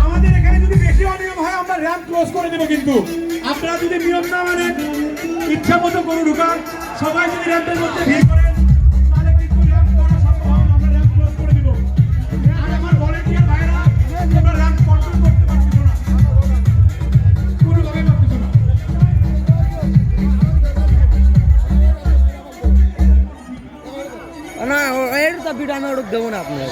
আমাদের এখানে যদি বেশি অনিয়ম হয়, আমরা র্যাম্প ক্লোজ করে দেবো কিন্তু। আপনারা যদি নিয়ম না মানেন ইচ্ছা মতো গরু ঢুকান, সবাই যদি র্যাম্পের মধ্যে ভিড় করেন ভিডিও আমি ওটা দেবো না আপনার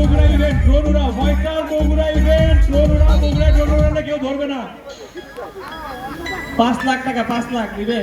Bogura event drone ময়কাল Bogura event drone Bogura drone উড়ালে কেউ ধরবে না। পাঁচ লাখ টাকা, পাঁচ লাখ দিবে